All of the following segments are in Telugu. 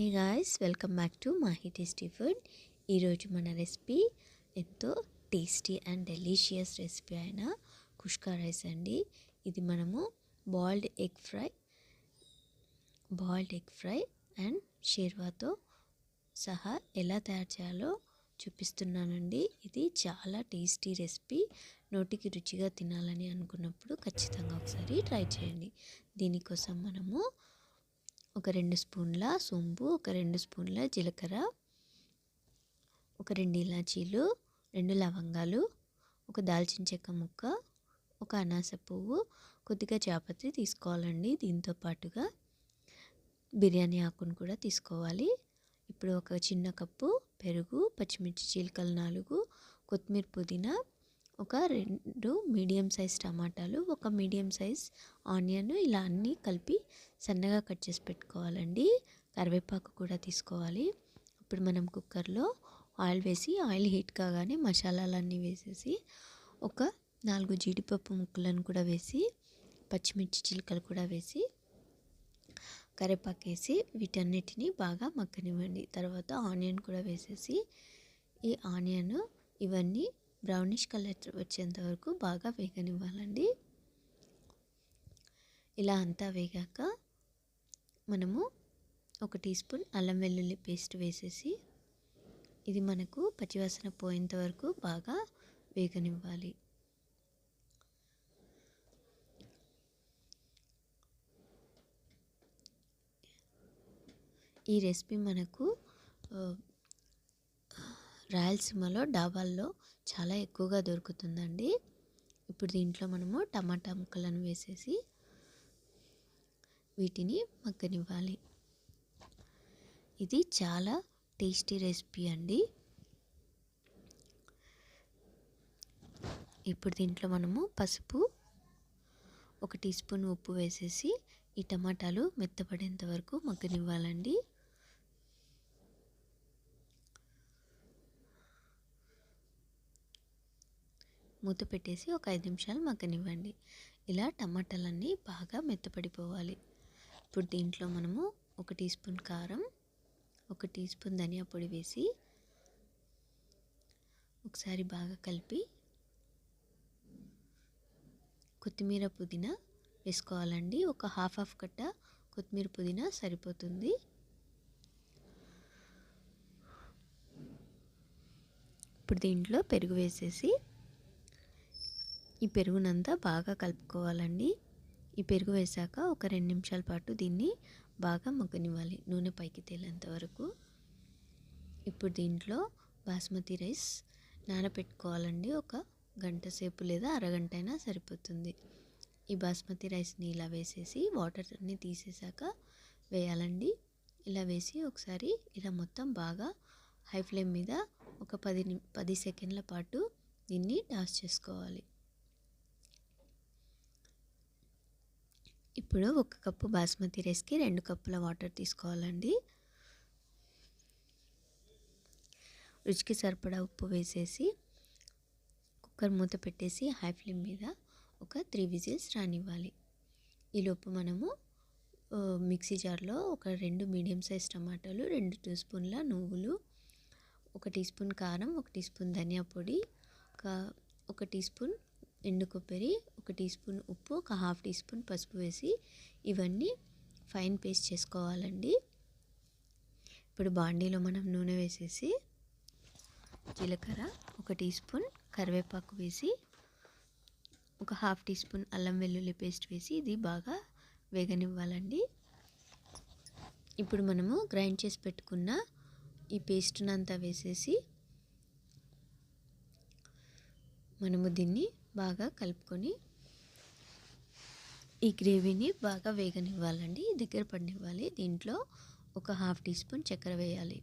Hey guys welcome back to Mahi tasty food ఈరోజు మన రెసిపీ ఎంతో టేస్టీ అండ్ డెలీషియస్ రెసిపీ అయిన కుష్కా రైస్ అండి. ఇది మనము boiled egg fry boiled egg fry and షేర్వాతో సహా ఎలా తయారు చేయాలో చూపిస్తున్నానండి. ఇది చాలా టేస్టీ రెసిపీ నోటికి రుచిగా తినాలని అనుకున్నప్పుడు ఖచ్చితంగా ఒకసారి ట్రై చేయండి. దీనికోసం మనము ఒక రెండు స్పూన్ల సోంపు ఒక రెండు స్పూన్ల జీలకర్ర ఒక రెండు ఇలాచీలు రెండు లవంగాలు ఒక దాల్చిన చెక్క ముక్క ఒక అనాస పువ్వు కొద్దిగా చాపత్రి తీసుకోవాలండి. దీంతో పాటుగా బిర్యానీ ఆకును కూడా తీసుకోవాలి. ఇప్పుడు ఒక చిన్న కప్పు పెరుగు పచ్చిమిర్చి చీలికలు నాలుగు కొత్తిమీర పుదీనా ఒక రెండు మీడియం సైజ్ టమాటాలు ఒక మీడియం సైజ్ ఆనియన్ ఇలా అన్నీ కలిపి సన్నగా కట్ చేసి పెట్టుకోవాలండి. కరివేపాకు కూడా తీసుకోవాలి. ఇప్పుడు మనం కుక్కర్లో ఆయిల్ వేసి ఆయిల్ హీట్ కాగానే మసాలాలన్నీ వేసేసి ఒక నాలుగు జీడిపప్పు ముక్కలను కూడా వేసి పచ్చిమిర్చి చిలుకలు కూడా వేసి కరివేపాకు వేసి వీటన్నిటిని బాగా మగ్గనివ్వండి. తర్వాత ఆనియన్ కూడా వేసేసి ఈ ఆనియన్ ఇవన్నీ బ్రౌనిష్ కలర్ వచ్చేంత వరకు బాగా వేగనివ్వాలండి. ఇలా అంతా వేగాక మనము ఒక టీ స్పూన్ అల్లం వెల్లుల్లి పేస్ట్ వేసేసి ఇది మనకు పచ్చివాసన పోయేంత వరకు బాగా వేగనివ్వాలి. ఈ రెసిపీ మనకు రాయలసీమలో డాబాల్లో చాలా ఎక్కువగా దొరుకుతుందండి. ఇప్పుడు దీంట్లో మనము టమాటా ముక్కలను వేసేసి వీటిని మగ్గనివ్వాలి. ఇది చాలా టేస్టీ రెసిపీ అండి. ఇప్పుడు దీంట్లో మనము పసుపు ఒక టీ స్పూన్ ఉప్పు వేసేసి ఈ టమాటాలు మెత్తపడేంత వరకు మగ్గనివ్వాలండి. మూత పెట్టేసి ఒక ఐదు నిమిషాలు మగ్గనివ్వండి. ఇలా టమాటాలన్నీ బాగా మెత్తపడిపోవాలి. ఇప్పుడు దీంట్లో మనము ఒక టీ స్పూన్ కారం ఒక టీ స్పూన్ ధనియా పొడి వేసి ఒకసారి బాగా కలిపి కొత్తిమీర పుదీనా వేసుకోవాలండి. ఒక హాఫ్ హాఫ్ కట్ట కొత్తిమీర పుదీనా సరిపోతుంది. ఇప్పుడు దీంట్లో పెరుగు వేసేసి ఈ పెరుగునంతా బాగా కలుపుకోవాలండి. ఈ పెరుగు వేసాక ఒక రెండు నిమిషాల పాటు దీన్ని బాగా మగ్గనివ్వాలి. నూనె పైకి తేలేంత వరకు. ఇప్పుడు దీంట్లో బాస్మతి రైస్ నానబెట్టుకోవాలండి ఒక గంట సేపు లేదా అరగంట అయినా సరిపోతుంది. ఈ బాస్మతి రైస్ని ఇలా వేసేసి వాటర్ అన్ని తీసేసాక వేయాలండి. ఇలా వేసి ఒకసారి ఇలా మొత్తం బాగా హై ఫ్లేమ్ మీద ఒక పది పది సెకండ్ల పాటు దీన్ని టాస్ చేసుకోవాలి. ఇప్పుడు ఒక కప్పు బాస్మతి రైస్కి రెండు కప్పుల వాటర్ తీసుకోవాలండి. రుచికి సరిపడా ఉప్పు వేసేసి కుక్కర్ మూత పెట్టేసి హై ఫ్లేమ్ మీద ఒక త్రీ విజిల్స్ రానివ్వాలి. ఈలోపు మనము మిక్సీ జార్లో ఒక రెండు మీడియం సైజ్ టమాటాలు రెండు టీ స్పూన్ల నువ్వులు ఒక టీ స్పూన్ కారం ఒక టీ స్పూన్ ధనియా పొడి ఒక ఒక టీ స్పూన్ ఎండు కొబ్బరి ఒక టీ స్పూన్ ఉప్పు ఒక హాఫ్ టీ స్పూన్ పసుపు వేసి ఇవన్నీ ఫైన్ పేస్ట్ చేసుకోవాలండి. ఇప్పుడు బాండీలో మనం నూనె వేసేసి జీలకర్ర ఒక టీ స్పూన్ కరివేపాకు వేసి ఒక హాఫ్ టీ స్పూన్ అల్లం వెల్లుల్లి పేస్ట్ వేసి ఇది బాగా వేగనివ్వాలండి. ఇప్పుడు మనము గ్రైండ్ చేసి పెట్టుకున్న ఈ పేస్ట్నంతా వేసేసి మనము దీన్ని బాగా కలుపుకొని ఈ గ్రేవీని బాగా వేగనివ్వాలండి. దగ్గర పడినివ్వాలి. దీంట్లో ఒక హాఫ్ టీ స్పూన్ చక్కెర వేయాలి.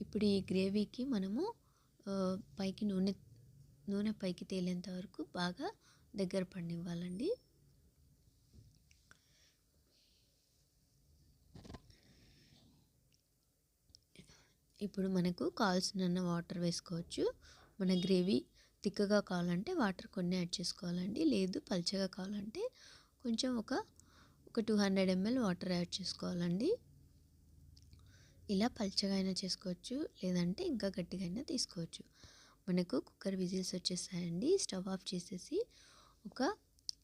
ఇప్పుడు ఈ గ్రేవీకి మనము పైకి నూనె నూనె పైకి తేలేంత వరకు బాగా దగ్గర పడినివ్వాలండి. ఇప్పుడు మనకు కావాల్సిన వాటర్ వేసుకోవచ్చు. మన గ్రేవీ తిక్కగా కావాలంటే వాటర్ కొన్ని యాడ్ చేసుకోవాలండి. లేదు పల్చగా కావాలంటే కొంచెం ఒక ఒక ఒక two hundred ML water add చేసుకోవాలండి. ఇలా పల్చగా అయినా చేసుకోవచ్చు లేదంటే ఇంకా గట్టిగా అయినా తీసుకోవచ్చు. మనకు కుక్కర్ విజిల్స్ వచ్చేసాయండి స్టవ్ ఆఫ్ చేసేసి ఒక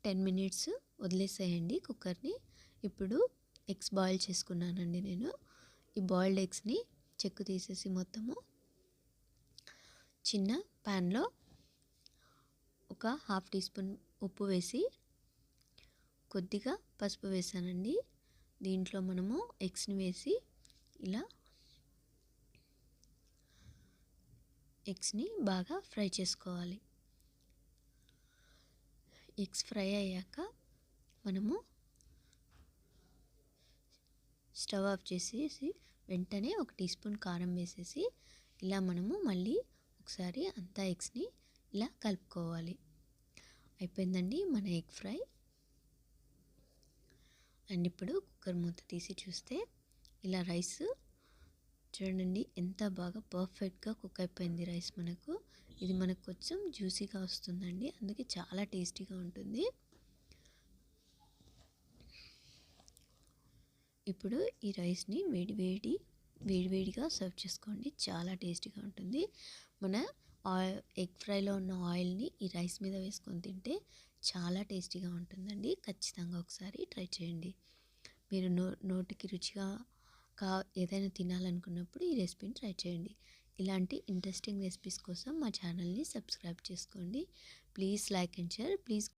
టెన్ మినిట్స్ వదిలేసేయండి కుక్కర్ని. ఇప్పుడు ఎగ్స్ బాయిల్ చేసుకున్నానండి నేను. ఈ బాయిల్డ్ ఎగ్స్ని చెక్కు తీసేసి మొత్తము చిన్న ప్యాన్లో ఒక హాఫ్ టీ స్పూన్ ఉప్పు వేసి కొద్దిగా పసుపు వేసానండి. దీంట్లో మనము ఎగ్స్ని వేసి ఇలా ఎగ్స్ని బాగా ఫ్రై చేసుకోవాలి. ఎగ్స్ ఫ్రై అయ్యాక మనము స్టవ్ ఆఫ్ చేసేసి వెంటనే ఒక టీ స్పూన్ కారం వేసేసి ఇలా మనము మళ్ళీ ఒకసారి అంతా ఎగ్స్ని ఇలా కలుపుకోవాలి. అయిపోయిందండి మన ఎగ్ ఫ్రై. అండ్ ఇప్పుడు కుక్కర్ మూత తీసి చూస్తే ఇలా రైస్ చూడండి ఎంత బాగా పర్ఫెక్ట్గా కుక్ అయిపోయింది రైస్ మనకు. ఇది మనకు కొంచెం జ్యూసీగా వస్తుందండి. అందుకే చాలా టేస్టీగా ఉంటుంది. ఇప్పుడు ఈ రైస్ని వేడి వేడి వేడివేడిగా సర్వ్ చేసుకోండి. చాలా టేస్టీగా ఉంటుంది. మన ఆయిల్ ఎగ్ ఫ్రైలో ఉన్న ఆయిల్ని ఈ రైస్ మీద వేసుకొని తింటే చాలా టేస్టీగా ఉంటుందండి. ఖచ్చితంగా ఒకసారి ట్రై చేయండి. మీరు నో నోటికి రుచిగా కా ఏదైనా తినాలనుకున్నప్పుడు ఈ రెసిపీని ట్రై చేయండి. ఇలాంటి ఇంట్రెస్టింగ్ రెసిపీస్ కోసం మా ఛానల్ని సబ్స్క్రైబ్ చేసుకోండి. Please like and share. Please